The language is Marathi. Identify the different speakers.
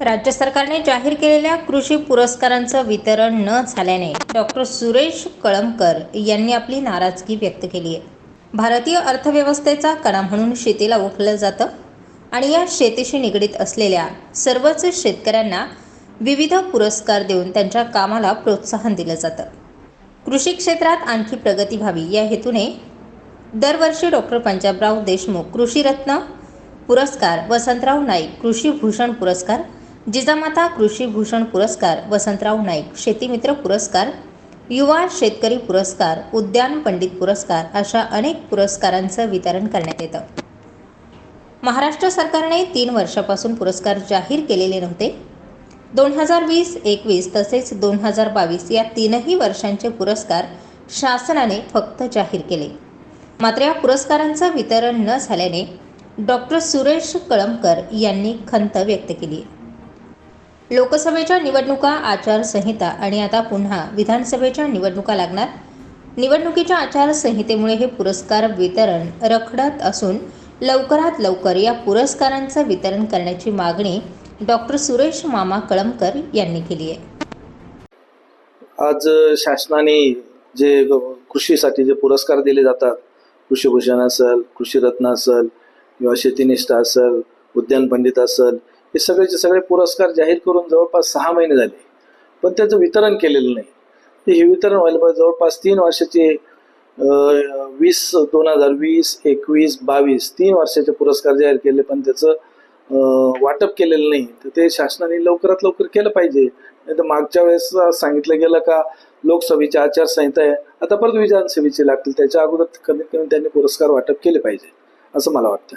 Speaker 1: राज्य सरकारने जाहीर केलेल्या कृषी पुरस्कारांचं वितरण न झाल्याने डॉक्टर सुरेश कळमकर यांनी आपली नाराजगी व्यक्त केली आहे. भारतीय अर्थव्यवस्थेचा कणा म्हणून शेतीला ओळखलं जातं आणि या शेतीशी निगडीत असलेल्या सर्वच शेतकऱ्यांना विविध पुरस्कार देऊन त्यांच्या कामाला प्रोत्साहन दिलं जातं. कृषी क्षेत्रात आणखी प्रगती व्हावी या हेतूने दरवर्षी डॉक्टर पंजाबराव देशमुख कृषीरत्न पुरस्कार वसंतराव नाईक कृषी भूषण पुरस्कार जिजामाता कृषी भूषण पुरस्कार वसंतराव नाईक शेतीमित्र पुरस्कार युवा शेतकरी पुरस्कार उद्यान पंडित पुरस्कार अशा अनेक पुरस्कारांचं वितरण करण्यात येतं. महाराष्ट्र सरकारने तीन वर्षापासून पुरस्कार जाहीर केलेले नव्हते. दोन हजार वीस एकवीस तसेच दोन हजार बावीस या तीनही वर्षांचे पुरस्कार शासनाने फक्त जाहीर केले. मात्र या पुरस्कारांचं वितरण न झाल्याने डॉक्टर सुरेश कळमकर यांनी खंत व्यक्त केली. लोकसभेच्या निवडणुका आचारसंहिता आणि आता पुन्हा विधानसभेच्या निवडणुका लागणार. निवडणुकीच्या आचारसंहितेमुळे हे पुरस्कार वितरण रखडत असून लवकरात लवकर या पुरस्कारांचं वितरण करण्याची मागणी डॉक्टर सुरेश मामा कळमकर यांनी केली आहे.
Speaker 2: आज शासनाने जे कृषीसाठी जे पुरस्कार दिले जातात कृषीभूषण असेल कृषीरत्न असेल किंवा शेतीनिष्ठ असेल उद्यान पंडित असेल हे सगळेचे सगळे पुरस्कार जाहीर करून जवळपास सहा महिने झाले. पण त्याचं वितरण केलेलं नाही. हे वितरण व्हायला पाहिजे. जवळपास तीन वर्षाचे वीस दोन हजार वीस एकवीस बावीस तीन वर्षाचे पुरस्कार जाहीर केले पण त्याचं वाटप केलेलं नाही. तर ते शासनाने लवकरात लवकर केलं पाहिजे. नाही तर मागच्या वेळेस सांगितलं गेलं का लोकसभेची आचारसंहिता आहे. आता परत विधानसभेची लागतील. त्याच्या अगोदर कमीत कमी त्यांनी पुरस्कार वाटप केले पाहिजे. असं मला वाटतं.